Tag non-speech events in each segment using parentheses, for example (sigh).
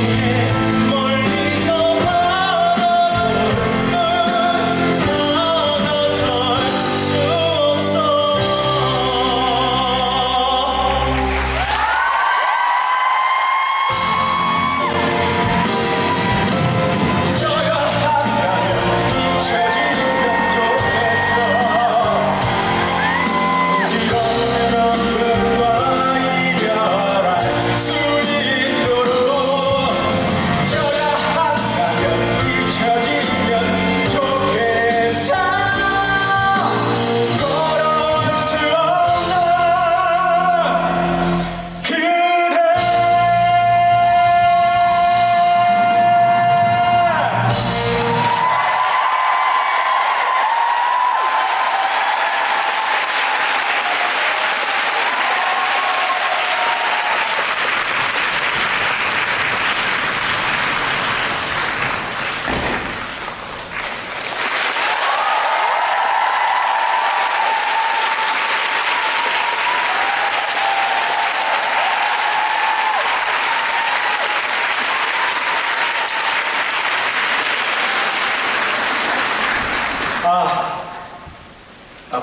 Yeah.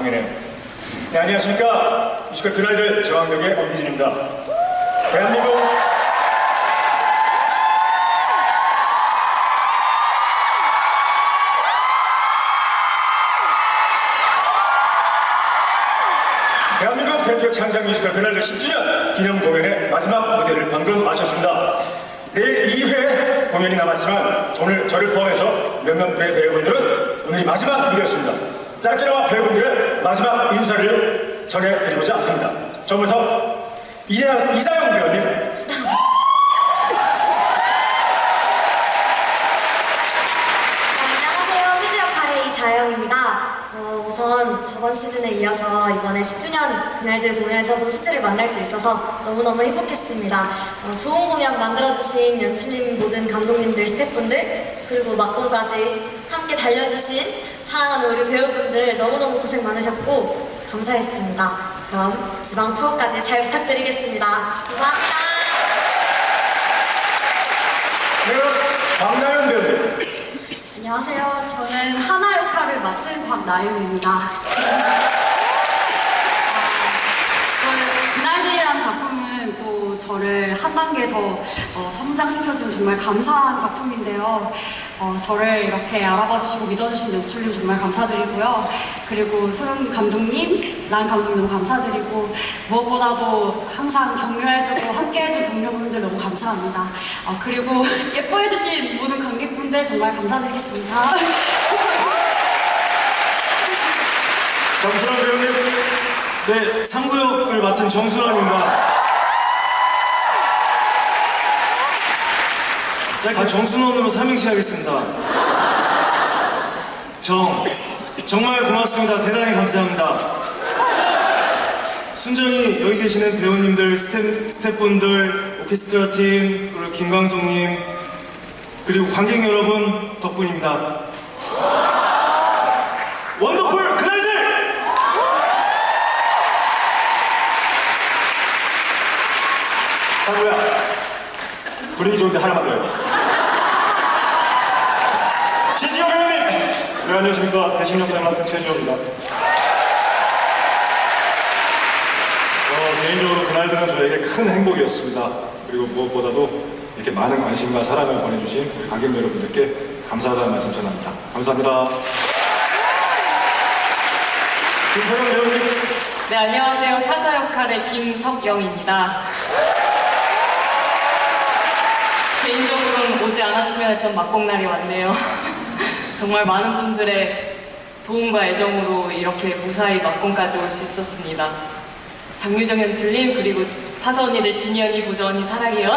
공연해요. 네, 안녕하십니까. 뮤지컬 그날들 저항력의 엄기진입니다. 대한민국 대한민국 대표 창작 뮤지컬 그날들 10주년 기념 공연의 마지막 무대를 방금 마쳤습니다. 내일 2회 공연이 남았지만 오늘 저를 포함해서 몇몇 배- 배우분들은 오늘이 마지막 무대였습니다. 짝지나와 배우분들의 마지막 인사를 전해드리고자 합니다. 처음부터 이자, 이자영 배우님 안녕하세요. 수지 역할의 이자영입니다. 어, 우선 저번 시즌에 이어서 이번에 10주년 그날들 공연에서도 수지를 만날 수 있어서 너무너무 행복했습니다. 어, 좋은 공연 만들어주신 연출님 모든 감독님들, 스태프분들, 그리고 막공까지 함께 달려주신 사랑하는 우리 배우분들 너무너무 고생 많으셨고 감사했습니다. 그럼 지방 투어까지 잘 부탁드리겠습니다. 감사합니다. 그리고 박나연 배우님 안녕하세요. 저는 하나 역할을 맡은 박나윤입니다. 저는 그날들이란 작품은 또 저를 한 단계 더 어, 성장시켜준 정말 감사한 작품인데요. 어, 저를 이렇게 알아봐주시고 믿어주신 연출님 정말 감사드리고요. 그리고 소영 감독님, 란 감독님 감사드리고 무엇보다도 항상 격려해주고 함께해준 동료분들 너무 감사합니다. 어, 그리고 (laughs) 예뻐해주신 모든 관객분들 정말 감사드리겠습니다. 정순환 배우님 네, 상구역을 맡은 정순원입니다. 아, 정순원으로 삼행시 하겠습니다. 정, 정말 고맙습니다. 대단히 감사합니다. 순전히 여기 계시는 배우님들, 스태, 스태프분들, 오케스트라 팀, 그리고 김광석님, 그리고 관객 여러분 덕분입니다. 원더풀 그날들! 상구야 분위기 좋은데 하나만 더요 최지호 배우님 네 안녕하십니까 대신 역할 맡은 최지호입니다 어, 개인적으로 그날들은 저에게 큰 행복이었습니다 그리고 무엇보다도 이렇게 많은 관심과 사랑을 보내주신 우리 관객 여러분들께 감사하다는 말씀 전합니다 감사합니다 김서영 배우님 네, 안녕하세요. 사자 역할의 김석영입니다. 개인적으로는 오지 않았으면 했던 막공날이 왔네요. 정말 많은 분들의 도움과 애정으로 이렇게 무사히 막공까지 올 수 있었습니다. 장유정 연출님, 그리고 사자 언니들 진이 언니, 보자 언니 사랑해요. (laughs)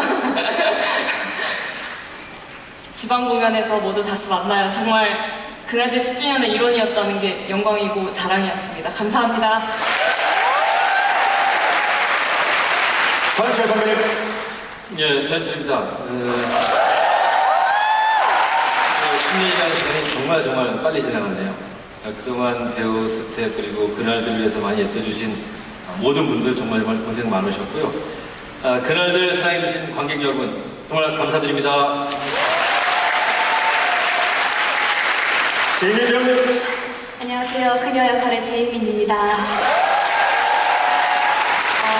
지방 공연에서 모두 다시 만나요. 정말 그날들 10주년의 일원이었다는 게 영광이고 자랑이었습니다. 감사합니다. 선철 선배님 예, 서현철입니다. 어, 10년이라는 시간이 정말 정말 빨리 지나갔네요. 어, 그동안 배우, 스태프 그리고 그날들 위해서 많이 애써주신 모든 분들 정말 정말 고생 많으셨고요. 아, 그날들 사랑해주신 관객 여러분 정말 감사드립니다. 제이미 배우님 안녕하세요. 그녀 역할의 제이민입니다. 어,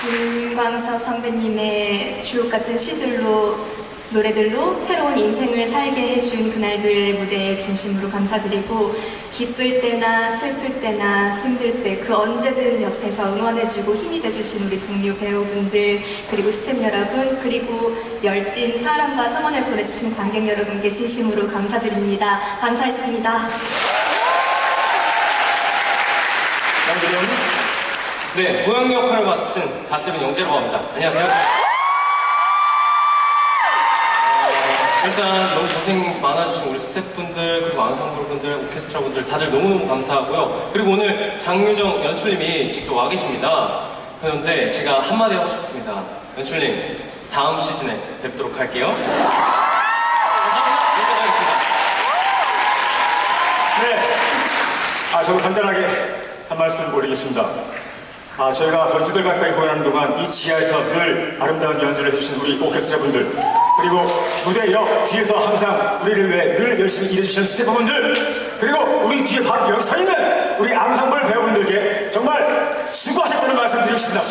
김광석 선배님의 주옥 같은 시들로 노래들로 새로운 인생을 살게 해준 그날들의 무대에 진심으로 감사드리고 기쁠 때나 슬플 때나 힘들 때 그 언제든 옆에서 응원해주고 힘이 돼주신 우리 동료 배우분들 그리고 스태프 여러분 그리고 열띤 사랑과 성원을 보내주신 관객 여러분께 진심으로 감사드립니다. 감사했습니다. 네, 고양 역할을 맡은 가수는 영재라고 합니다. 안녕하세요. 일단 너무 고생 많아주신 우리 스태프분들 그리고 안성분들 오케스트라 분들 다들 너무너무 감사하고요. 그리고 오늘 장유정 연출님이 직접 와 계십니다. 그런데 제가 한마디 하고 싶습니다. 연출님 다음 시즌에 뵙도록 할게요. 감사합니다. 여기까지 하겠습니다. 네. 아, 저도 간단하게 한 말씀 올리겠습니다. 아, 저희가 걸치들 가까이 공연하는 동안 이 지하에서 늘 아름다운 연주를 해주신 우리 오케스트라 분들, 그리고 무대 옆 뒤에서 항상 우리를 위해 늘 열심히 일해주신 스태프분들, 그리고 우리 뒤에 바로 여기 서 있는 우리 앙상블 배우분들께 정말 수고하셨다는 말씀 드리고 싶습니다.